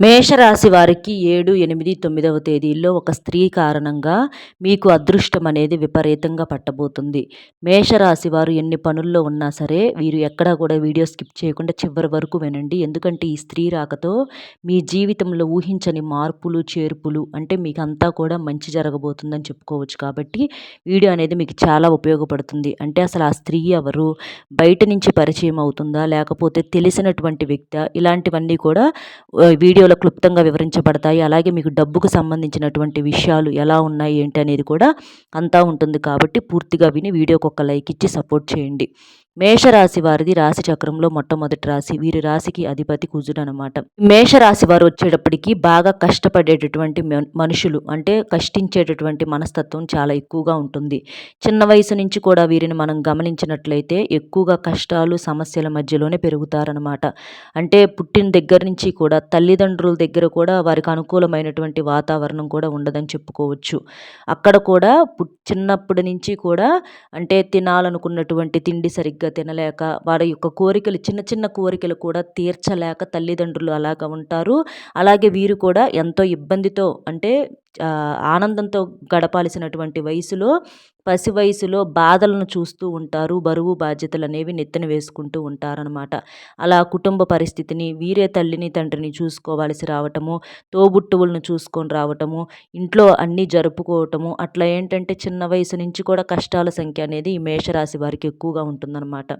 మేషరాశి వారికి ఏడు ఎనిమిది తొమ్మిదవ తేదీల్లో ఒక స్త్రీ కారణంగా మీకు అదృష్టం అనేది విపరీతంగా పట్టబోతుంది. మేషరాశి వారు ఎన్ని పనుల్లో ఉన్నా సరే వీరు ఎక్కడా కూడా వీడియో స్కిప్ చేయకుండా చివరి వరకు వినండి. ఎందుకంటే ఈ స్త్రీ రాకతో మీ జీవితంలో ఊహించని మార్పులు చేర్పులు అంటే మీకు అంతా కూడా మంచి జరగబోతుందని చెప్పుకోవచ్చు కాబట్టి వీడియో అనేది మీకు చాలా ఉపయోగపడుతుంది. అంటే అసలు ఆ స్త్రీ ఎవరు బయట నుంచి పరిచయం అవుతుందా లేకపోతే తెలిసినటువంటి వ్యక్తి ఇలాంటివన్నీ కూడా వీడియో వీడియోలో క్లుప్తంగా వివరించబడతాయి. అలాగే మీకు డబ్బుకు సంబంధించినటువంటి విషయాలు ఎలా ఉన్నాయి ఏంటి అనేది కూడా అంతా ఉంటుంది కాబట్టి పూర్తిగా విని వీడియోకి ఒక లైక్ ఇచ్చి సపోర్ట్ చేయండి. మేషరాశి వారిది రాశి చక్రంలో మొట్టమొదటి రాశి. వీరి రాశికి అధిపతి కుజుడు అనమాట మేషరాశి వారు వచ్చేటప్పటికి బాగా కష్టపడేటటువంటి మనుషులు అంటే కష్టించేటటువంటి మనస్తత్వం చాలా ఎక్కువగా ఉంటుంది. చిన్న వయసు నుంచి కూడా వీరిని మనం గమనించినట్లయితే ఎక్కువగా కష్టాలు సమస్యల మధ్యలోనే పెరుగుతారనమాట అంటే పుట్టిన దగ్గర నుంచి కూడా తల్లిదండ్రుల దగ్గర కూడా వారికి అనుకూలమైనటువంటి వాతావరణం కూడా ఉండదని చెప్పుకోవచ్చు. అక్కడ కూడా చిన్నప్పటి నుంచి కూడా అంటే తినాలనుకున్నటువంటి తిండి సరిగ్గా సరిగ్గా తినలేక వారి యొక్క కోరికలు చిన్న చిన్న కోరికలు కూడా తీర్చలేక తల్లిదండ్రులు అలాగ ఉంటారు. అలాగే వీరు కూడా ఎంతో ఇబ్బందితో అంటే ఆనందంతో గడపాల్సినటువంటి వయసులో పసి వయసులో బాధలను చూస్తూ ఉంటారు బరువు బాధ్యతలు అనేవి నెత్తిన వేసుకుంటూ ఉంటారనమాట అలా కుటుంబ పరిస్థితిని వీరే తల్లిని తండ్రిని చూసుకోవాల్సి రావటము తోబుట్టువులను చూసుకొని రావటము ఇంట్లో అన్నీ జరుపుకోవటము అట్లా ఏంటంటే చిన్న వయసు నుంచి కూడా కష్టాల సంఖ్య అనేది ఈ మేషరాశి వారికి ఎక్కువగా ఉంటుందన్నమాట.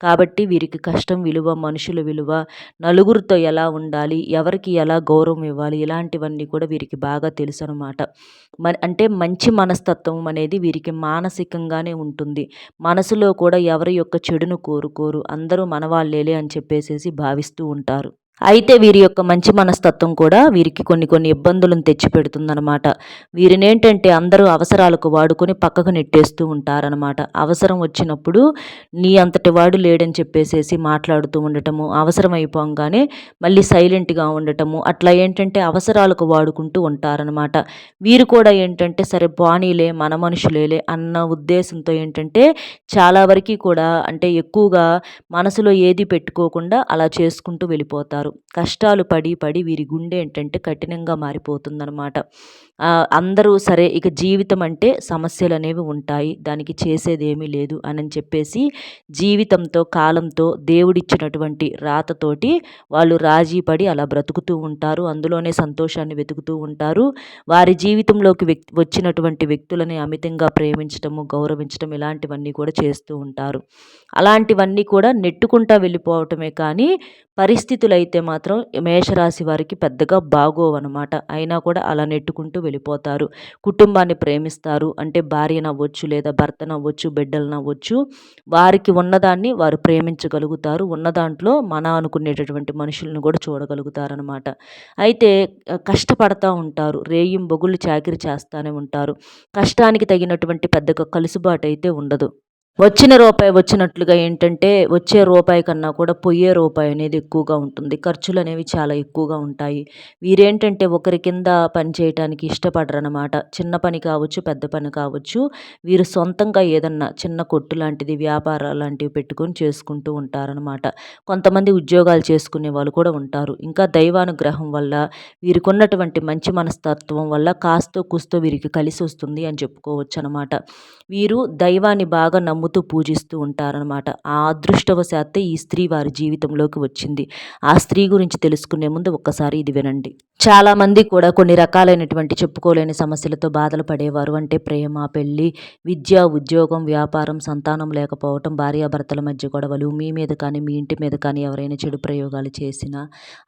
కాబట్టి వీరికి కష్టం విలువ మనుషుల విలువ నలుగురితో ఎలా ఉండాలి ఎవరికి ఎలా గౌరవం ఇవ్వాలి ఇలాంటివన్నీ కూడా వీరికి బాగా తెలుసు అనమాట అంటే మంచి మనస్తత్వం అనేది వీరికి మానసికంగానే ఉంటుంది. మనసులో కూడా ఎవరి యొక్క చెడును కోరుకోరు. అందరూ మనవాళ్ళేలే అని చెప్పేసేసి భావిస్తూ ఉంటారు. అయితే వీరి యొక్క మంచి మనస్తత్వం కూడా వీరికి కొన్ని కొన్ని ఇబ్బందులను తెచ్చిపెడుతుందనమాట వీరిని ఏంటంటే అందరూ అవసరాలకు వాడుకొని పక్కకు నెట్టేస్తూ ఉంటారనమాట అవసరం వచ్చినప్పుడు నీ అంతటి వాడు లేడని చెప్పేసేసి మాట్లాడుతూ ఉండటము అవసరం అయిపోగానే మళ్ళీ సైలెంట్గా ఉండటము అట్లా ఏంటంటే అవసరాలకు వాడుకుంటూ ఉంటారనమాట వీరు కూడా ఏంటంటే సరే బాణీలే మన మనుషులేలే అన్న ఉద్దేశంతో ఏంటంటే చాలా వరకు కూడా అంటే ఎక్కువగా మనసులో ఏది పెట్టుకోకుండా అలా చేసుకుంటూ వెళ్ళిపోతారు. కష్టాలు పడి పడి వీరి గుండె ఏంటంటే కఠినంగా మారిపోతుందన్నమాట. అందరూ సరే ఇక జీవితం అంటే సమస్యలు అనేవి ఉంటాయి. దానికి చేసేది ఏమీ లేదు అని చెప్పేసి జీవితంతో కాలంతో దేవుడిచ్చినటువంటి రాతతోటి వాళ్ళు రాజీ పడి అలా బ్రతుకుతూ ఉంటారు. అందులోనే సంతోషాన్ని వెతుకుతూ ఉంటారు. వారి జీవితంలోకి వ్యక్తి వచ్చినటువంటి వ్యక్తులని అమితంగా ప్రేమించడము గౌరవించడం ఇలాంటివన్నీ కూడా చేస్తూ ఉంటారు. అలాంటివన్నీ కూడా నెట్టుకుంటా వెళ్ళిపోవటమే కానీ పరిస్థితులు అయితే మాత్రం మేషరాశి వారికి పెద్దగా బాగోవన్నమాట. అయినా కూడా అలా నెట్టుకుంటూ వెళ్ళిపోతారు. కుటుంబాన్ని ప్రేమిస్తారు. అంటే భార్య నవ్వచ్చు లేదా భర్త నవ్వచ్చు బిడ్డలు నవ్వచ్చు వారికి ఉన్నదాన్ని వారు ప్రేమించగలుగుతారు. ఉన్న దాంట్లో మన అనుకునేటటువంటి మనుషులను కూడా చూడగలుగుతారనమాట అయితే కష్టపడతా ఉంటారు. రేయిం బొగులు చాకిరి చేస్తూనే ఉంటారు. కష్టానికి తగినటువంటి పెద్దగా కలుసుబాటు అయితే ఉండదు. వచ్చిన రూపాయి వచ్చినట్లుగా ఏంటంటే వచ్చే రూపాయి కన్నా కూడా పొయ్యే రూపాయి అనేది ఎక్కువగా ఉంటుంది. ఖర్చులు అనేవి చాలా ఎక్కువగా ఉంటాయి. వీరేంటంటే ఒకరి కింద పని చేయటానికి ఇష్టపడరనమాట చిన్న పని కావచ్చు పెద్ద పని కావచ్చు వీరు సొంతంగా ఏదన్నా చిన్న కొట్టు లాంటిది వ్యాపారాలు లాంటివి పెట్టుకొని చేసుకుంటూ ఉంటారనమాట కొంతమంది ఉద్యోగాలు చేసుకునే వాళ్ళు కూడా ఉంటారు. ఇంకా దైవానుగ్రహం వల్ల వీరికి ఉన్నటువంటి మంచి మనస్తత్వం వల్ల కాస్తో కూస్తో వీరికి కలిసి వస్తుంది అని చెప్పుకోవచ్చు అనమాట వీరు దైవాన్ని బాగా నమ్ము నమ్ముతూ పూజిస్తూ ఉంటారనమాట ఆ అదృష్టవశాత్తు ఈ స్త్రీ వారి జీవితంలోకి వచ్చింది. ఆ స్త్రీ గురించి తెలుసుకునే ముందు ఒక్కసారి ఇది వినండి. చాలామంది కూడా కొన్ని రకాలైనటువంటి చెప్పుకోలేని సమస్యలతో బాధలు పడేవారు. అంటే ప్రేమ పెళ్ళి విద్య ఉద్యోగం వ్యాపారం సంతానం లేకపోవటం భార్యాభర్తల మధ్య గొడవలు మీ మీద కానీ మీ ఇంటి మీద కానీ ఎవరైనా చెడు ప్రయోగాలు చేసినా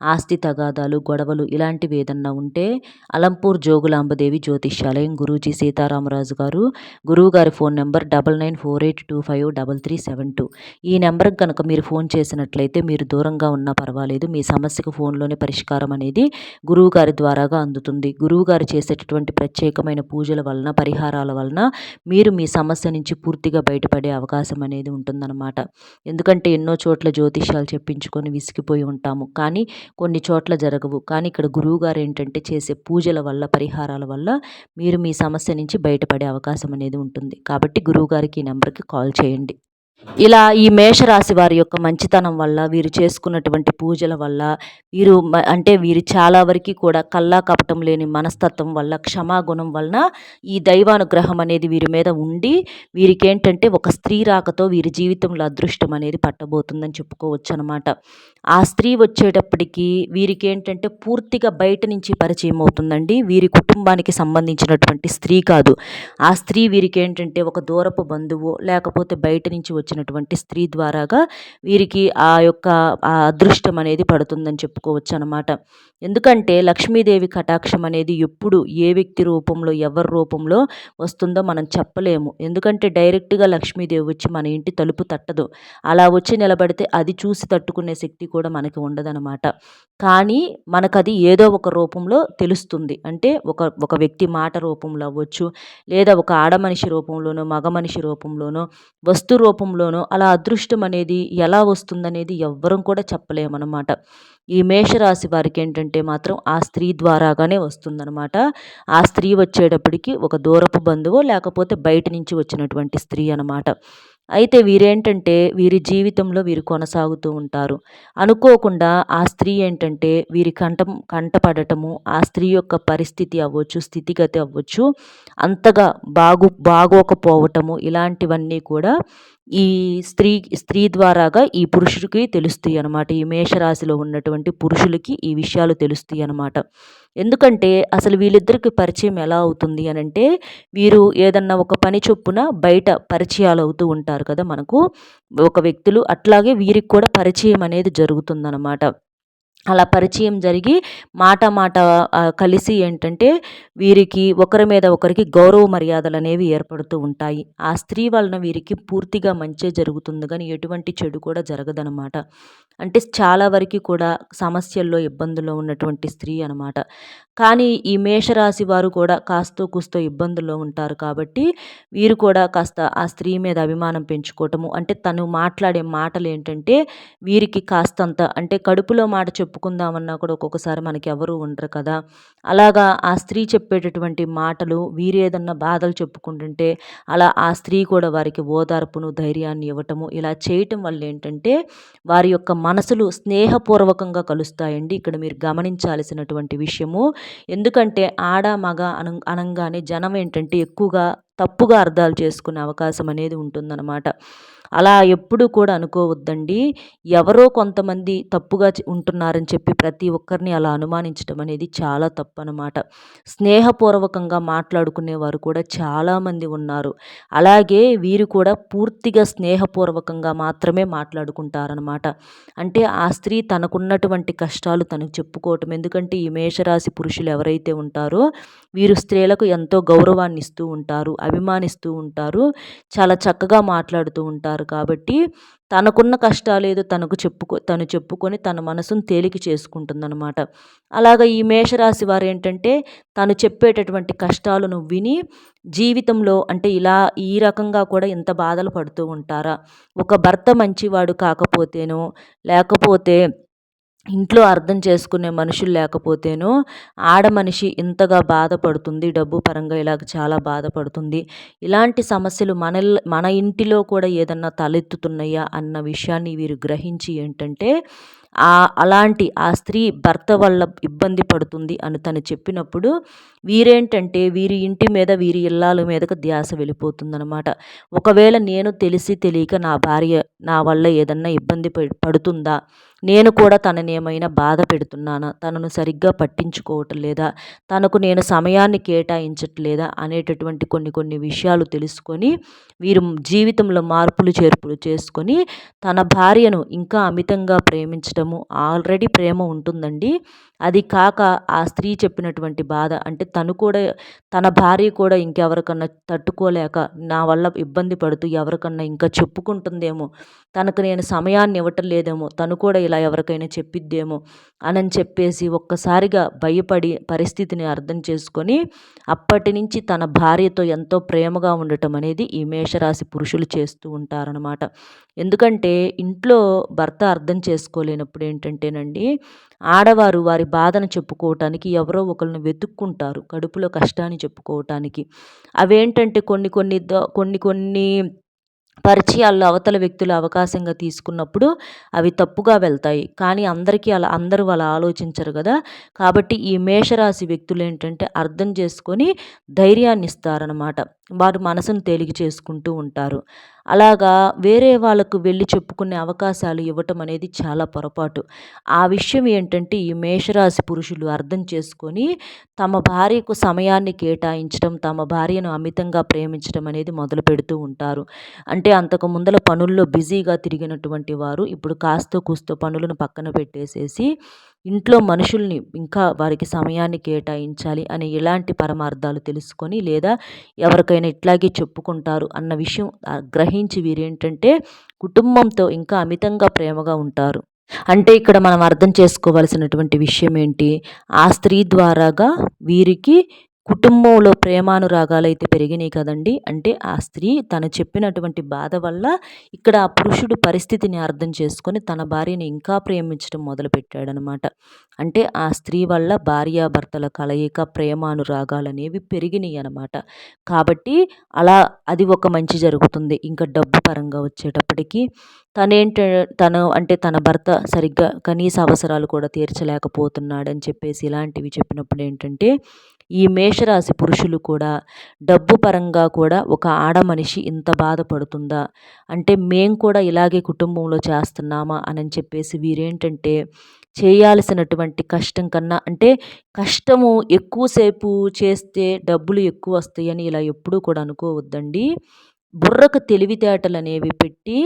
ఆస్తి తగాదాలు గొడవలు ఇలాంటివి ఏదన్నా ఉంటే అలంపూర్ జోగులాంబదేవి జ్యోతిష్యాలయం గురూజీ సీతారామరాజు గారు గురువుగారి phone number double nine four eight two five double three seven two. ఈ నెంబర్కి కనుక మీరు ఫోన్ చేసినట్లయితే మీరు దూరంగా ఉన్నా పర్వాలేదు. మీ సమస్యకు ఫోన్లోనే పరిష్కారం అనేది గురువు గారి ద్వారాగా అందుతుంది. గురువు గారు చేసేటటువంటి ప్రత్యేకమైన పూజల వలన పరిహారాల వలన మీరు మీ సమస్య నుంచి పూర్తిగా బయటపడే అవకాశం అనేది ఉంటుందన్నమాట. ఎందుకంటే ఎన్నో చోట్ల జ్యోతిష్యాలు చెప్పించుకొని విసిగిపోయి ఉంటాము. కానీ కొన్ని చోట్ల జరగవు. కానీ ఇక్కడ గురువు గారు ఏంటంటే చేసే పూజల వల్ల పరిహారాల వల్ల మీరు మీ సమస్య నుంచి బయటపడే అవకాశం అనేది ఉంటుంది. కాబట్టి గురువుగారికి ఈ నెంబర్కి కాల్ చేయండి. ఇలా ఈ మేషరాశి వారి యొక్క మంచితనం వల్ల వీరు చేసుకున్నటువంటి పూజల వల్ల వీరు అంటే వీరు చాలా వరకు కూడా కల్లా కపటం లేని మనస్తత్వం వల్ల క్షమాగుణం వలన ఈ దైవానుగ్రహం అనేది వీరి మీద ఉండి వీరికి ఏంటంటే ఒక స్త్రీ రాకతో వీరి జీవితంలో అదృష్టం అనేది పట్టబోతుందని చెప్పుకోవచ్చు అనమాట ఆ స్త్రీ వచ్చేటప్పటికి వీరికి ఏంటంటే పూర్తిగా బయట నుంచి పరిచయం అవుతుందండి. వీరి కుటుంబానికి సంబంధించినటువంటి స్త్రీ కాదు. ఆ స్త్రీ వీరికి ఏంటంటే ఒక దూరపు బంధువు లేకపోతే బయట నుంచి వచ్చినటువంటి స్త్రీ ద్వారాగా వీరికి ఆ యొక్క ఆ అదృష్టం అనేది పడుతుందని చెప్పుకోవచ్చు అనమాట ఎందుకంటే లక్ష్మీదేవి కటాక్షం అనేది ఎప్పుడు ఏ వ్యక్తి రూపంలో ఎవరి రూపంలో వస్తుందో మనం చెప్పలేము. ఎందుకంటే డైరెక్ట్గా లక్ష్మీదేవి వచ్చి మన ఇంటి తలుపు తట్టదు. అలా వచ్చి నిలబడితే అది చూసి తట్టుకునే శక్తి కూడా మనకి ఉండదనమాట కానీ మనకది ఏదో ఒక రూపంలో తెలుస్తుంది. అంటే ఒక ఒక వ్యక్తి మాట రూపంలో అవ్వచ్చు లేదా ఒక ఆడ మనిషి రూపంలోనో మగ మనిషి రూపంలోనో వస్తు రూపంలోనో అలా అదృష్టం అనేది ఎలా వస్తుందనేది ఎవ్వరం కూడా చెప్పలేమన్నమాట. ఈ మేషరాశి వారికి ఏంటంటే మాత్రం ఆ స్త్రీ ద్వారాగానే వస్తుందనమాట ఆ స్త్రీ వచ్చేటప్పటికి ఒక దూరపు బంధువు లేకపోతే బయట నుంచి వచ్చినటువంటి స్త్రీ అనమాట అయితే వీరేంటంటే వీరి జీవితంలో వీరు కొనసాగుతూ ఉంటారు. అనుకోకుండా ఆ స్త్రీ ఏంటంటే వీరి కంఠం కంటపడటము ఆ స్త్రీ యొక్క పరిస్థితి అవ్వచ్చు స్థితిగతి అవ్వచ్చు అంతగా బాగు బాగోకపోవటము ఇలాంటివన్నీ కూడా ఈ స్త్రీ స్త్రీ ద్వారాగా ఈ పురుషుడికి తెలుస్తాయి అనమాట ఈ మేషరాశిలో ఉన్నటువంటి పురుషులకి ఈ విషయాలు తెలుస్తాయి అనమాట ఎందుకంటే అసలు వీళ్ళిద్దరికి పరిచయం ఎలా అవుతుంది అని అంటే వీరు ఏదన్నా ఒక పని చొప్పున బయట పరిచయాలు అవుతూ ఉంటారు కదా మనకు. ఒక వ్యక్తులు అట్లాగే వీరికి కూడా పరిచయం అనేది జరుగుతుందన్నమాట. అలా పరిచయం జరిగి మాట మాట కలిసి ఏంటంటే వీరికి ఒకరి మీద ఒకరికి గౌరవ మర్యాదలు అనేవి ఏర్పడుతూ ఉంటాయి. ఆ స్త్రీ వలన వీరికి పూర్తిగా మంచే జరుగుతుంది. కానీ ఎటువంటి చెడు కూడా జరగదనమాట అంటే చాలా వరకు కూడా సమస్యల్లో ఇబ్బందుల్లో ఉన్నటువంటి స్త్రీ అనమాట కానీ ఈ మేషరాశి వారు కూడా కాస్తో కూస్తో ఇబ్బందుల్లో ఉంటారు కాబట్టి వీరు కూడా కాస్త ఆ స్త్రీ మీద అభిమానం పెంచుకోవటము అంటే తను మాట్లాడే మాటలు ఏంటంటే వీరికి కాస్తంత అంటే కడుపులో మాట చెప్పుకుందామన్నా కూడా ఒక్కొక్కసారి మనకి ఎవరు ఉండరు కదా. అలాగా ఆ స్త్రీ చెప్పేటటువంటి మాటలు వీరేదన్నా బాధలు చెప్పుకుంటుంటే అలా ఆ స్త్రీ కూడా వారికి ఓదార్పును ధైర్యాన్ని ఇవ్వటము ఇలా చేయటం వల్ల ఏంటంటే వారి యొక్క మనసులు స్నేహపూర్వకంగా కలుస్తాయండి. ఇక్కడ మీరు గమనించాల్సినటువంటి విషయము ఎందుకంటే ఆడ మగ అన అనగానే జనం ఏంటంటే ఎక్కువగా తప్పుగా అర్థాలు చేసుకునే అవకాశం అనేది ఉంటుందన్నమాట. అలా ఎప్పుడు కూడా అనుకోవద్దండి. ఎవరో కొంతమంది తప్పుగా ఉంటున్నారని చెప్పి ప్రతి ఒక్కరిని అలా అనుమానించడం అనేది చాలా తప్పు అనమాట స్నేహపూర్వకంగా మాట్లాడుకునేవారు కూడా చాలామంది ఉన్నారు. అలాగే వీరు కూడా పూర్తిగా స్నేహపూర్వకంగా మాత్రమే మాట్లాడుకుంటారనమాట. అంటే ఆ స్త్రీ తనకున్నటువంటి కష్టాలు తనకు చెప్పుకోవటం ఎందుకంటే ఈ మేషరాశి పురుషులు ఎవరైతే ఉంటారో వీరు స్త్రీలకు ఎంతో గౌరవాన్ని ఇస్తూ ఉంటారు అభిమానిస్తూ ఉంటారు చాలా చక్కగా మాట్లాడుతూ ఉంటారు. కాబట్టి తనకున్న కష్టాలు ఏదో తనకు చెప్పుకో తను చెప్పుకొని తన మనసును తేలిక చేసుకుంటుందన్నమాట. అలాగ ఈ మేషరాశి వారు ఏంటంటే తను చెప్పేటటువంటి కష్టాలను విని జీవితంలో అంటే ఇలా ఈ రకంగా కూడా ఇంత బాధలు పడుతూ ఉంటారా? ఒక భర్త మంచివాడు కాకపోతేనో లేకపోతే ఇంట్లో అర్థం చేసుకునే మనుషులు లేకపోతేనో ఆడ మనిషి ఇంతగా బాధపడుతుంది డబ్బు పరంగా ఇలాగ చాలా బాధపడుతుంది. ఇలాంటి సమస్యలు మన మన ఇంటిలో కూడా ఏదన్నా తలెత్తుతున్నాయా అన్న విషయాన్ని వీరు గ్రహించి ఏంటంటే ఆ అలాంటి ఆ స్త్రీ భర్త వల్ల ఇబ్బంది పడుతుంది అని తను చెప్పినప్పుడు వీరేంటంటే వీరి ఇంటి మీద వీరి ఇల్లాల మీదకు ధ్యాస వెళ్ళిపోతుందనమాట ఒకవేళ నేను తెలిసి తెలియక నా భార్య నా వల్ల ఏదన్నా ఇబ్బంది పడుతుందా నేను కూడా తనని ఏమైనా బాధ పెడుతున్నానా? తనను సరిగ్గా పట్టించుకోవటం లేదా? తనకు నేను సమయాన్ని కేటాయించట్లేదా? అనేటటువంటి కొన్ని కొన్ని విషయాలు తెలుసుకొని వీరు జీవితంలో మార్పులు చేర్పులు చేసుకొని తన భార్యను ఇంకా అమితంగా ప్రేమించడము ఆల్రెడీ ప్రేమ ఉంటుందండి. అది కాక ఆ స్త్రీ చెప్పినటువంటి బాధ అంటే తను కూడా తన భార్య కూడా ఇంకెవరికన్నా తట్టుకోలేక నా వల్ల ఇబ్బంది పడుతూ ఎవరికన్నా ఇంకా చెప్పుకుంటుందేమో? తనకు నేను సమయాన్ని ఇవ్వటం లేదేమో? తను కూడా ఇలా ఎవరికైనా చెప్పిద్దేమో అని చెప్పేసి ఒక్కసారిగా భయపడి పరిస్థితిని అర్థం చేసుకొని అప్పటి నుంచి తన భార్యతో ఎంతో ప్రేమగా ఉండటం అనేది ఈ మేషరాశి పురుషులు చేస్తూ ఉంటారనమాట ఎందుకంటే ఇంట్లో భర్త అర్థం చేసుకోలేనప్పుడు ఏంటంటేనండి ఆడవారు వారి బాధను చెప్పుకోవటానికి ఎవరో ఒకరిని వెతుక్కుంటారు కడుపులో కష్టాన్ని చెప్పుకోవటానికి. అవేంటంటే కొన్ని కొన్ని కొన్ని కొన్ని పరిచయాల్లో అవతల వ్యక్తులు అవకాశంగా తీసుకున్నప్పుడు అవి తప్పుగా వెళ్తాయి. కానీ అందరికీ అలా అందరూ అలా ఆలోచించరు కదా. కాబట్టి ఈ మేషరాశి వ్యక్తులు ఏంటంటే అర్థం చేసుకొని ధైర్యాన్ని ఇస్తారనమాట వారు మనసును తేలిక చేసుకుంటూ ఉంటారు. అలాగా వేరే వాళ్ళకు వెళ్ళి చెప్పుకునే అవకాశాలు ఇవ్వటం అనేది చాలా పొరపాటు. ఆ విషయం ఏంటంటే ఈ మేషరాశి పురుషులు అర్థం చేసుకొని తమ భార్యకు సమయాన్ని కేటాయించడం తమ భార్యను అమితంగా ప్రేమించడం అనేది మొదలు పెడుతూ ఉంటారు. అంటే అంతకు ముందల పనుల్లో బిజీగా తిరిగినటువంటి వారు ఇప్పుడు కాస్తో కూస్తో పనులను పక్కన పెట్టేసేసి ఇంట్లో మనుషుల్ని ఇంకా వారికి సమయాన్ని కేటాయించాలి అని ఎలాంటి పరమార్థాలు తెలుసుకొని లేదా ఎవరికైనా ఇట్లాగే చెప్పుకుంటారు అన్న విషయం గ్రహించి వీరేంటంటే కుటుంబంతో ఇంకా అమితంగా ప్రేమగా ఉంటారు. అంటే ఇక్కడ మనం అర్థం చేసుకోవాల్సినటువంటి విషయం ఏంటి? ఆ స్త్రీ ద్వారాగా వీరికి కుటుంబంలో ప్రేమానురాగాలు అయితే పెరిగినాయి కదండి. అంటే ఆ స్త్రీ తను చెప్పినటువంటి బాధ వల్ల ఇక్కడ ఆ పురుషుడు పరిస్థితిని అర్థం చేసుకొని తన భార్యని ఇంకా ప్రేమించడం మొదలుపెట్టాడనమాట. అంటే ఆ స్త్రీ వల్ల భార్యాభర్తల కలయిక ప్రేమానురాగాలు అనేవి పెరిగినాయి అనమాట కాబట్టి అలా అది ఒక మంచి జరుగుతుంది. ఇంకా డబ్బు పరంగా వచ్చేటప్పటికి తనేంట తను అంటే తన భర్త సరిగ్గా కనీస అవసరాలు కూడా తీర్చలేకపోతున్నాడని చెప్పేసి ఇలాంటివి చెప్పినప్పుడు ఏంటంటే ఈ మేషరాశి పురుషులు కూడా డబ్బు పరంగా కూడా ఒక ఆడ మనిషి ఇంత బాధపడుతుందా? అంటే మేము కూడా ఇలాగే కుటుంబంలో చేస్తున్నామా? అని చెప్పేసి వీరేంటంటే చేయాల్సినటువంటి కష్టం కన్నా అంటే కష్టము ఎక్కువసేపు చేస్తే డబ్బులు ఎక్కువ వస్తాయని ఇలా ఎప్పుడూ కూడా అనుకోవద్దండి. బుర్రకు తెలివితేటలు అనేవి పెట్టి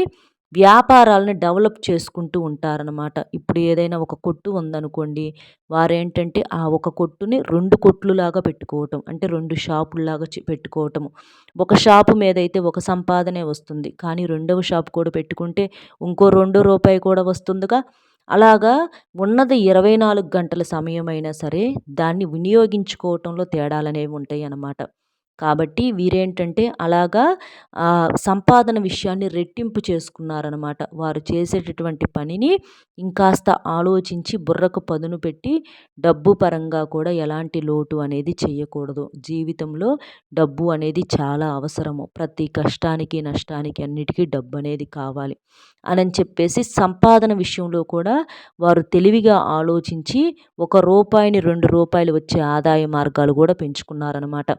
వ్యాపారాలను డెవలప్ చేసుకుంటూ ఉంటారనమాట ఇప్పుడు ఏదైనా ఒక కొట్టు ఉందనుకోండి వారేంటంటే ఆ ఒక కొట్టుని రెండు కొట్లులాగా పెట్టుకోవటం అంటే రెండు షాపుల్లాగా పెట్టుకోవటము ఒక షాపు మీద అయితే ఒక సంపాదనే వస్తుంది కానీ రెండవ షాపు కూడా పెట్టుకుంటే ఇంకో రెండో రూపాయి కూడా వస్తుందిగా. అలాగా ఉన్నది ఇరవై నాలుగు గంటల సమయమైనా సరే దాన్ని వినియోగించుకోవటంలో తేడాలనేవి ఉంటాయి అన్నమాట కాబట్టి వీరేంటంటే అలాగా సంపాదన విషయాన్ని రెట్టింపు చేసుకున్నారనమాట వారు చేసేటటువంటి పనిని ఇంకాస్త ఆలోచించి బుర్రకు పదును పెట్టి డబ్బు పరంగా కూడా ఎలాంటి లోటు అనేది చేయకూడదు జీవితంలో డబ్బు అనేది చాలా అవసరము. ప్రతి కష్టానికి నష్టానికి అన్నిటికీ డబ్బు అనేది కావాలి అని చెప్పేసి సంపాదన విషయంలో కూడా వారు తెలివిగా ఆలోచించి ఒక రూపాయిని రెండు రూపాయలు వచ్చే ఆదాయ మార్గాలు కూడా పెంచుకున్నారనమాట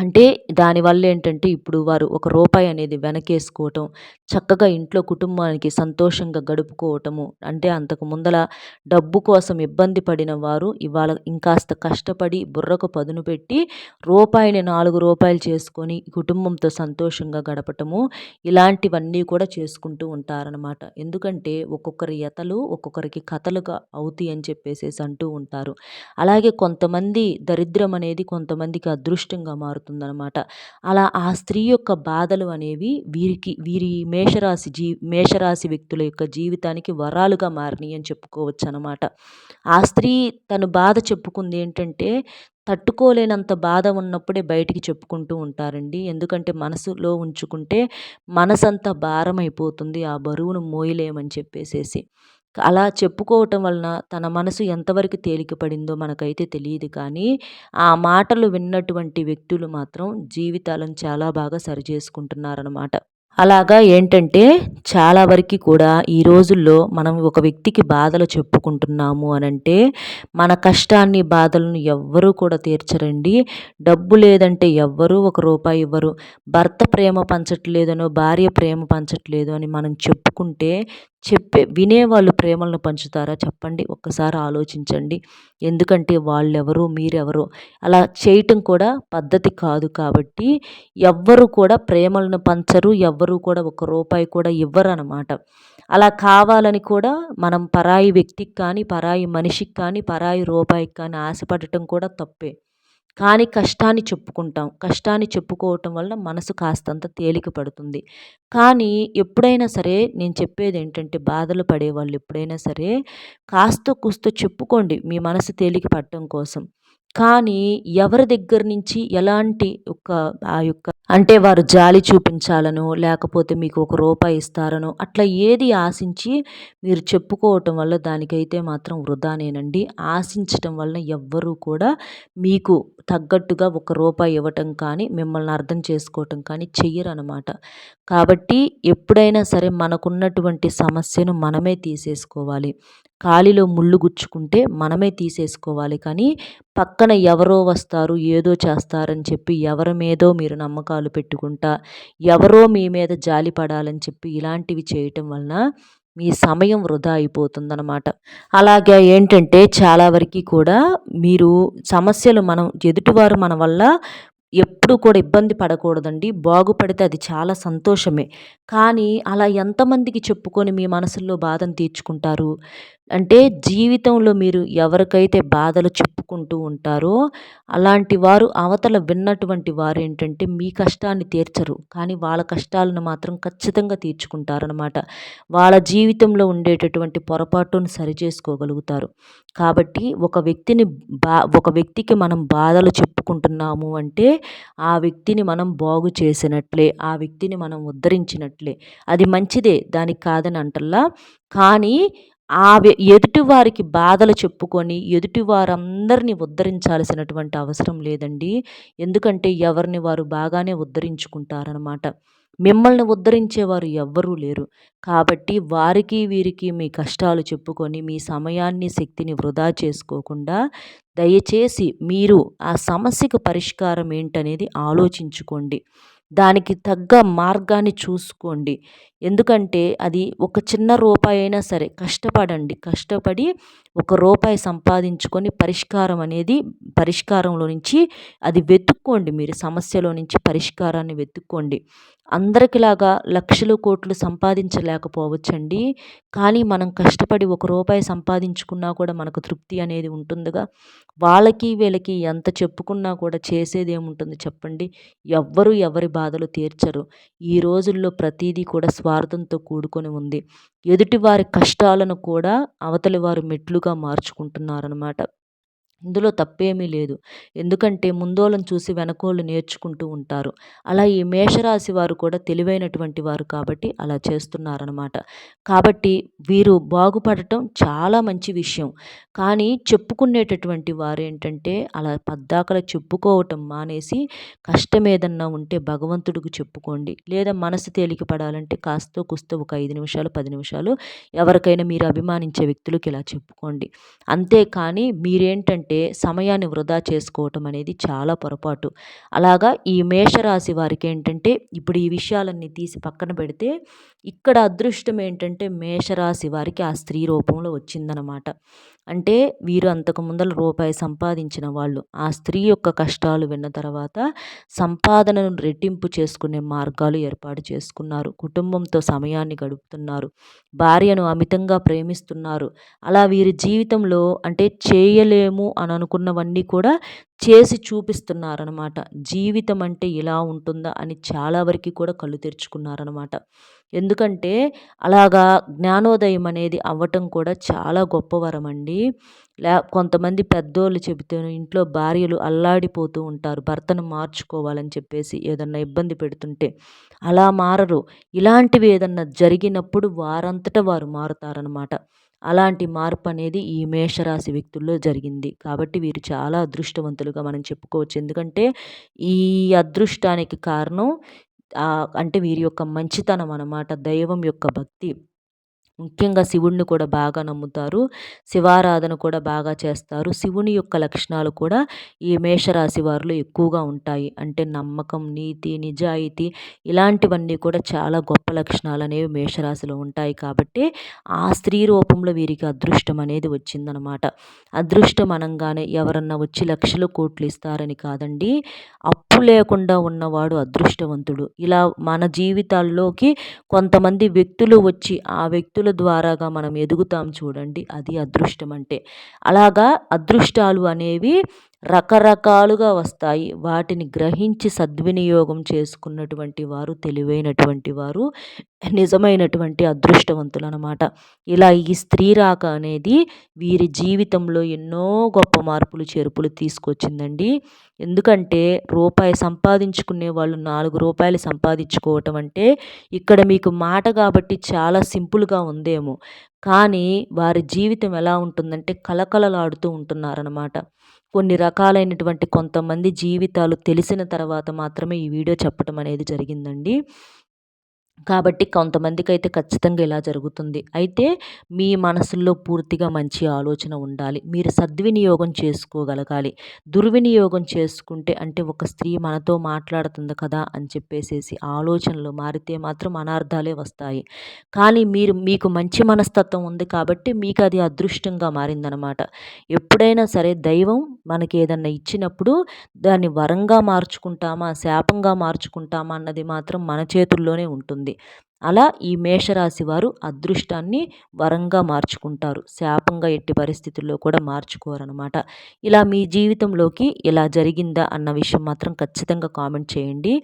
అంటే దానివల్ల ఏంటంటే ఇప్పుడు వారు ఒక రూపాయి అనేది వెనకేసుకోవటం చక్కగా ఇంట్లో కుటుంబానికి సంతోషంగా గడుపుకోవటము అంటే అంతకు ముందల డబ్బు కోసం ఇబ్బంది పడిన వారు ఇవాళ ఇంకాస్త కష్టపడి బుర్రకు పదును పెట్టి రూపాయిని నాలుగు రూపాయలు చేసుకొని కుటుంబంతో సంతోషంగా గడపటము ఇలాంటివన్నీ కూడా చేసుకుంటూ ఉంటారనమాట ఎందుకంటే ఒక్కొక్కరి యతలు ఒక్కొక్కరికి కథలుగా అవుతాయి అని చెప్పేసేసి అంటూ ఉంటారు. అలాగే కొంతమంది దరిద్రం అనేది కొంతమందికి అదృష్టంగా మారుతుంది. అవుతుందనమాట అలా ఆ స్త్రీ యొక్క బాధలు అనేవి వీరికి వీరి మేషరాశి జీ మేషరాశి వ్యక్తుల యొక్క జీవితానికి వరాలుగా మారినాయి అని చెప్పుకోవచ్చు అనమాట ఆ స్త్రీ తను బాధ చెప్పుకుంది ఏంటంటే తట్టుకోలేనంత బాధ ఉన్నప్పుడే బయటికి చెప్పుకుంటూ ఉంటారండి. ఎందుకంటే మనసులో ఉంచుకుంటే మనసంతా భారం అయిపోతుంది ఆ బరువును మోయలేమని చెప్పేసేసి. అలా చెప్పుకోవటం వలన తన మనసు ఎంతవరకు తేలిక పడిందో మనకైతే తెలియదు. కానీ ఆ మాటలు విన్నటువంటి వ్యక్తులు మాత్రం జీవితాలను చాలా బాగా సరిచేసుకుంటున్నారనమాట అలాగా ఏంటంటే చాలా వరకు కూడా ఈ రోజుల్లో మనం ఒక వ్యక్తికి బాధలు చెప్పుకుంటున్నాము అనంటే మన కష్టాన్ని బాధలను ఎవ్వరూ కూడా తీర్చరండి. డబ్బు లేదంటే ఎవ్వరూ ఒక రూపాయి ఇవ్వరు. భర్త ప్రేమ పంచట్లేదనో భార్య ప్రేమ పంచట్లేదు అని మనం చెప్పుకుంటే చెప్పే వినేవాళ్ళు ప్రేమలను పంచుతారా? చెప్పండి ఒక్కసారి ఆలోచించండి. ఎందుకంటే వాళ్ళెవరో మీరెవరో అలా చేయటం కూడా పద్ధతి కాదు కాబట్టి ఎవ్వరు కూడా ప్రేమలను పంచరు ఎవ్వరు కూడా ఒక రూపాయి కూడా ఇవ్వరు అనమాట అలా కావాలని కూడా మనం పరాయి వ్యక్తికి కానీ పరాయి మనిషికి కానీ పరాయి రూపాయికి కానీ ఆశపడటం కూడా తప్పే. కానీ కష్టాన్ని చెప్పుకుంటాం. కష్టాన్ని చెప్పుకోవటం వల్ల మనసు కాస్తంత తేలిక పడుతుంది. కానీ ఎప్పుడైనా సరే నేను చెప్పేది ఏంటంటే బాధలు పడేవాళ్ళు ఎప్పుడైనా సరే కాస్త కూస్తో చెప్పుకోండి మీ మనసు తేలిక పడటం కోసం. కానీ ఎవరి దగ్గర నుంచి ఎలాంటి ఒక ఆ యొక్క అంటే వారు జాలి చూపించాలనో లేకపోతే మీకు ఒక రూపాయి ఇస్తారనో అట్లా ఏది ఆశించి మీరు చెప్పుకోవటం వల్ల దానికైతే మాత్రం వృధానేనండి ఆశించటం వల్ల ఎవ్వరూ కూడా మీకు తగ్గట్టుగా ఒక రూపాయి ఇవ్వటం కానీ మిమ్మల్ని అర్థం చేసుకోవటం కానీ చెయ్యరనమాట కాబట్టి ఎప్పుడైనా సరే మనకున్నటువంటి సమస్యను మనమే తీసేసుకోవాలి. కాలిలో ముళ్ళు గుచ్చుకుంటే మనమే తీసేసుకోవాలి. కానీ పక్కన ఎవరో వస్తారు ఏదో చేస్తారని చెప్పి ఎవరి మీదో మీరు నమ్మకాలు పెట్టుకుంటా ఎవరో మీ మీద జాలి పడాలని చెప్పి ఇలాంటివి చేయటం వలన మీ సమయం వృధా అయిపోతుందన్నమాట. అలాగే ఏంటంటే చాలా వరకు కూడా మీరు సమస్యలు మనం ఎదుటివారు మన వల్ల ఎప్పుడు కూడా ఇబ్బంది పడకూడదండి. బాగుపడితే అది చాలా సంతోషమే. కానీ అలా ఎంతమందికి చెప్పుకొని మీ మనసుల్లో బాధను తీర్చుకుంటారు? అంటే జీవితంలో మీరు ఎవరికైతే బాధలు చెప్పుకుంటూ ఉంటారో అలాంటి వారు అవతల విన్నటువంటి వారు ఏంటంటే మీ కష్టాన్ని తీర్చరు. కానీ వాళ్ళ కష్టాలను మాత్రం ఖచ్చితంగా తీర్చుకుంటారనమాట వాళ్ళ జీవితంలో ఉండేటటువంటి పొరపాటును సరిచేసుకోగలుగుతారు. కాబట్టి ఒక వ్యక్తిని బా ఒక వ్యక్తికి మనం బాధలు చెప్పుకుంటున్నాము అంటే ఆ వ్యక్తిని మనం బాగు చేసినట్లే ఆ వ్యక్తిని మనం ఉద్ధరించినట్లే. అది మంచిదే దానికి కాదని అంటల్లా. కానీ ఆ ఎదుటివారికి బాధలు చెప్పుకొని ఎదుటివారందరినీ ఉద్ధరించాల్సినటువంటి అవసరం లేదండి. ఎందుకంటే ఎవరిని వారు బాగానే ఉద్ధరించుకుంటారనమాట మిమ్మల్ని ఉద్ధరించేవారు ఎవ్వరూ లేరు. కాబట్టి వారికి వీరికి మీ కష్టాలు చెప్పుకొని మీ సమయాన్ని శక్తిని వృధా చేసుకోకుండా దయచేసి మీరు ఆ సమస్యకు పరిష్కారం ఏంటనేది ఆలోచించుకోండి. దానికి తగ్గ మార్గాన్ని చూసుకోండి. ఎందుకంటే అది ఒక చిన్న రూపాయి అయినా సరే కష్టపడండి. కష్టపడి ఒక రూపాయి సంపాదించుకొని పరిష్కారం అనేది పరిష్కారంలో నుంచి అది వెతుక్కోండి. మీరు సమస్యలో నుంచి పరిష్కారాన్ని వెతుక్కోండి. అందరికిలాగా లక్షలు కోట్లు సంపాదించలేకపోవచ్చండి. కానీ మనం కష్టపడి ఒక రూపాయి సంపాదించుకున్నా కూడా మనకు తృప్తి అనేది ఉంటుందిగా. వాళ్ళకి వీళ్ళకి ఎంత చెప్పుకున్నా కూడా చేసేది ఏముంటుంది చెప్పండి? ఎవ్వరు ఎవరి బాధలు తీర్చరు. ఈ రోజుల్లో ప్రతిదీ కూడా స్వ స్వార్థంతో కూడుకొని ఉంది. ఎదుటివారి కష్టాలను కూడా అవతలి వారు మెట్లుగా మార్చుకుంటున్నారనమాట ఇందులో తప్పేమీ లేదు. ఎందుకంటే ముందోళ్ళని చూసి వెనకోళ్ళు నేర్చుకుంటూ ఉంటారు. అలా ఈ మేషరాశి వారు కూడా తెలివైనటువంటి వారు కాబట్టి అలా చేస్తున్నారనమాట కాబట్టి వీరు బాగుపడటం చాలా మంచి విషయం. కానీ చెప్పుకునేటటువంటి వారు ఏంటంటే అలా పద్దాకల చెప్పుకోవటం మానేసి కష్టం ఏదన్నా ఉంటే భగవంతుడికి చెప్పుకోండి. లేదా మనసు తేలిక పడాలంటే కాస్తో కుస్తో ఒక ఐదు నిమిషాలు పది నిమిషాలు ఎవరికైనా మీరు అభిమానించే వ్యక్తులకి ఇలా చెప్పుకోండి. అంతేకాని మీరేంటంటే అంటే సమయాన్ని వృధా చేసుకోవటం అనేది చాలా పొరపాటు. అలాగా ఈ మేషరాశి వారికి ఏంటంటే ఇప్పుడు ఈ విషయాలన్నీ తీసి పక్కన పెడితే ఇక్కడ అదృష్టం ఏంటంటే మేషరాశి వారికి ఆ స్త్రీ రూపంలో వచ్చిందనమాట. అంటే వీరు అంతకు ముందల రూపాయి సంపాదించిన వాళ్ళు. ఆ స్త్రీ యొక్క కష్టాలు విన్న తర్వాత సంపాదనను రెట్టింపు చేసుకునే మార్గాలు ఏర్పాటు చేసుకున్నారు. కుటుంబంతో సమయాన్ని గడుపుతున్నారు. భార్యను అమితంగా ప్రేమిస్తున్నారు. అలా వీరి జీవితంలో అంటే చేయలేము అని అనుకున్నవన్నీ కూడా చేసి చూపిస్తున్నారనమాట. జీవితం అంటే ఇలా ఉంటుందా అని చాలా వరకు కూడా కళ్ళు తెరుచుకున్నారనమాట. ఎందుకంటే అలాగా జ్ఞానోదయం అనేది అవ్వటం కూడా చాలా గొప్ప వరం అండి. లే కొంతమంది పెద్దోళ్ళు చెబితే ఇంట్లో భార్యలు అల్లాడిపోతూ ఉంటారు. భర్తను మార్చుకోవాలని చెప్పేసి ఏదన్నా ఇబ్బంది పెడుతుంటే అలా మారరు. ఇలాంటివి ఏదన్నా జరిగినప్పుడు వారంతట వారు మారుతారనమాట. అలాంటి మార్పు అనేది ఈ మేషరాశి వ్యక్తుల్లో జరిగింది. కాబట్టి వీరు చాలా అదృష్టవంతులుగా మనం చెప్పుకోవచ్చు. ఎందుకంటే ఈ అదృష్టానికి కారణం అంటే వీరి యొక్క మంచితనం అన్నమాట దైవం యొక్క భక్తి. ముఖ్యంగా శివుణ్ణి కూడా బాగా నమ్ముతారు శివారాధన కూడా బాగా చేస్తారు. శివుని యొక్క లక్షణాలు కూడా ఈ మేషరాశి వారిలో ఎక్కువగా ఉంటాయి. అంటే నమ్మకం నీతి నిజాయితీ ఇలాంటివన్నీ కూడా చాలా గొప్ప లక్షణాలు అనేవి మేషరాశిలో ఉంటాయి కాబట్టి ఆ స్త్రీ రూపంలో వీరికి అదృష్టం అనేది వచ్చిందనమాట. అదృష్టం అనగానే ఎవరన్నా వచ్చి లక్షలు కోట్లు ఇస్తారని కాదండి అప్పు లేకుండా ఉన్నవాడు అదృష్టవంతుడు. ఇలా మన జీవితాల్లోకి కొంతమంది వ్యక్తులు వచ్చి ఆ వ్యక్తుల ద్వారాగా మనం ఎదుగుతాం చూడండి అది అదృష్టం అంటే. అలాగా అదృష్టాలు అనేవి రకరకాలుగా వస్తాయి. వాటిని గ్రహించి సద్వినియోగం చేసుకున్నటువంటి వారు తెలివైనటువంటి వారు నిజమైనటువంటి అదృష్టవంతులు అనమాట ఇలా ఈ స్త్రీ రాక అనేది వీరి జీవితంలో ఎన్నో గొప్ప మార్పులు చేర్పులు తీసుకొచ్చిందండి. ఎందుకంటే రూపాయి సంపాదించుకునే వాళ్ళు నాలుగు రూపాయలు సంపాదించుకోవటం అంటే ఇక్కడ మీకు మాట కాబట్టి చాలా సింపుల్గా ఉందేమో. కానీ వారి జీవితం ఎలా ఉంటుందంటే కలకలలాడుతూ ఉంటున్నారనమాట. కొన్ని రకాలైనటువంటి కొంతమంది జీవితాలు తెలిసిన తర్వాత మాత్రమే ఈ వీడియో చెప్పడం అనేది జరిగిందండి. కాబట్టి కొంతమందికి అయితే ఖచ్చితంగా ఇలా జరుగుతుంది. అయితే మీ మనసుల్లో పూర్తిగా మంచి ఆలోచన ఉండాలి. మీరు సద్వినియోగం చేసుకోగలగాలి. దుర్వినియోగం చేసుకుంటే అంటే ఒక స్త్రీ మనతో మాట్లాడుతుంది కదా అని చెప్పేసేసి ఆలోచనలు మారితే మాత్రం అనార్థాలే వస్తాయి. కానీ మీరు మీకు మంచి మనస్తత్వం ఉంది కాబట్టి మీకు అది అదృష్టంగా మారిందనమాట. ఎప్పుడైనా సరే దైవం మనకి ఏదన్నా ఇచ్చినప్పుడు దాన్ని వరంగా మార్చుకుంటామా శాపంగా మార్చుకుంటామా అన్నది మాత్రం మన చేతుల్లోనే ఉంటుంది. ఉంది అలా ఈ మేషరాశి వారు అదృష్టాన్ని వరంగా మార్చుకుంటారు. శాపంగా ఎట్టి పరిస్థితుల్లో కూడా మార్చుకోరనమాట ఇలా మీ జీవితంలోకి ఇలా జరిగిందా అన్న విషయం మాత్రం ఖచ్చితంగా కామెంట్ చేయండి.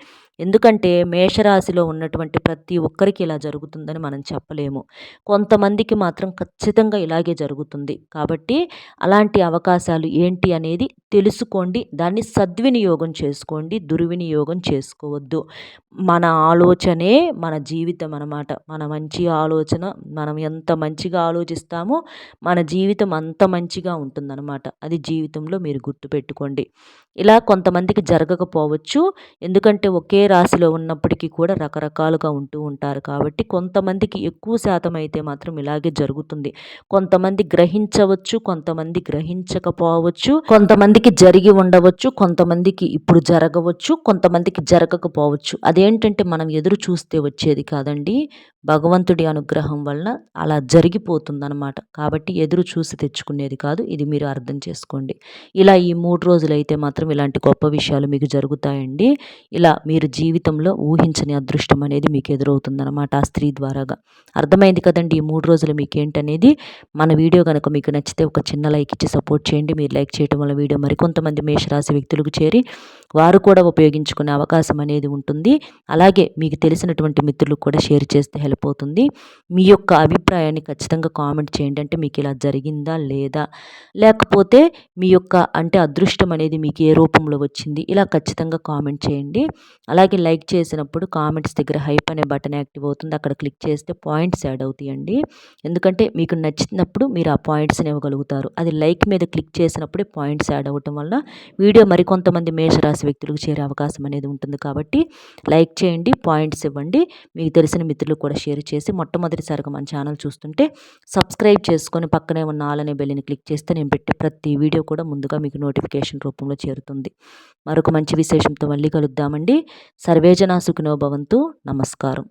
ఎందుకంటే మేషరాశిలో ఉన్నటువంటి ప్రతి ఒక్కరికి ఇలా జరుగుతుందని మనం చెప్పలేము. కొంతమందికి మాత్రం ఖచ్చితంగా ఇలాగే జరుగుతుంది. కాబట్టి అలాంటి అవకాశాలు ఏంటి అనేది తెలుసుకోండి. దాన్ని సద్వినియోగం చేసుకోండి. దుర్వినియోగం చేసుకోవద్దు. మన ఆలోచనే మన జీవితం అనమాట మన మంచి ఆలోచన మనం ఎంత మంచిగా ఆలోచిస్తామో మన జీవితం అంత మంచిగా ఉంటుందన్నమాట అది జీవితంలో మీరు గుర్తుపెట్టుకోండి. ఇలా కొంతమందికి జరగకపోవచ్చు. ఎందుకంటే ఒకే రాశిలో ఉన్నప్పటికీ కూడా రకరకాలుగా ఉంటూ ఉంటారు. కాబట్టి కొంతమందికి ఎక్కువ శాతం అయితే మాత్రం ఇలాగే జరుగుతుంది. కొంతమంది గ్రహించవచ్చు కొంతమంది గ్రహించకపోవచ్చు. కొంతమందికి జరిగి ఉండవచ్చు కొంతమందికి ఇప్పుడు జరగవచ్చు కొంతమందికి జరగకపోవచ్చు. అదేంటంటే మనం ఎదురు చూస్తే వచ్చేది కాదండి. భగవంతుడి అనుగ్రహం వలన అలా జరిగిపోతుందన్నమాట. కాబట్టి ఎదురు చూసి తెచ్చుకునేది కాదు. ఇది మీరు అర్థం చేసుకోండి. ఇలా ఈ మూడు రోజులైతే మాత్రం ఇలాంటి గొప్ప విషయాలు మీకు జరుగుతాయండి. ఇలా మీరు జీవితంలో ఊహించని అదృష్టం అనేది మీకు ఎదురవుతుందన్నమాట ఆ స్త్రీ ద్వారాగా. అర్థమైంది కదండి ఈ మూడు రోజులు మీకు ఏంటనేది మన వీడియో కనుక మీకు నచ్చితే ఒక చిన్న లైక్ ఇచ్చి సపోర్ట్ చేయండి. మీరు లైక్ చేయడం వల్ల వీడియో మరికొంతమంది మేషరాశి వ్యక్తులకు చేరి వారు కూడా ఉపయోగించుకునే అవకాశం అనేది ఉంటుంది. అలాగే మీకు తెలిసినటువంటి మిత్రులకు కూడా షేర్ చేస్తే హెల్ప్ అవుతుంది. మీ యొక్క అభిప్రాయాన్ని ఖచ్చితంగా కామెంట్ చేయండి. అంటే మీకు ఇలా జరిగిందా లేదా? లేకపోతే మీ యొక్క అంటే అదృష్టం అనేది మీకు ఏ రూపంలో వచ్చింది. ఇలా ఖచ్చితంగా కామెంట్ చేయండి. అలాగే లైక్ చేసినప్పుడు కామెంట్స్ దగ్గర హైప్ అనే బటన్ యాక్టివ్ అవుతుంది. అక్కడ క్లిక్ చేస్తే పాయింట్స్ యాడ్ అవుతాయండి. ఎందుకంటే మీకు నచ్చినప్పుడు మీరు ఆ పాయింట్స్ని ఇవ్వగలుగుతారు. అది లైక్ మీద క్లిక్ చేసినప్పుడే పాయింట్స్ యాడ్ అవ్వటం వల్ల వీడియో మరికొంతమంది మేషరాశి వ్యక్తులకు చేరే అవకాశం అనేది ఉంటుంది. కాబట్టి లైక్ చేయండి పాయింట్స్ ఇవ్వండి. మీకు తెలిసిన మిత్రులు కూడా షేర్ చేసి మొట్టమొదటిసారిగా మన ఛానల్ చూస్తుంటే సబ్స్క్రైబ్ చేసుకొని పక్కనే ఉన్న ఆలనే బెల్లిని క్లిక్ చేస్తే నేను పెట్టే ప్రతి వీడియో కూడా ముందుగా మీకు నోటిఫికేషన్ రూపంలో చేరుతుంది. మరొక మంచి విశేషంతో మళ్ళీ కలుద్దామండి. సర్వేజనా సుఖినో భవంతు. నమస్కారం.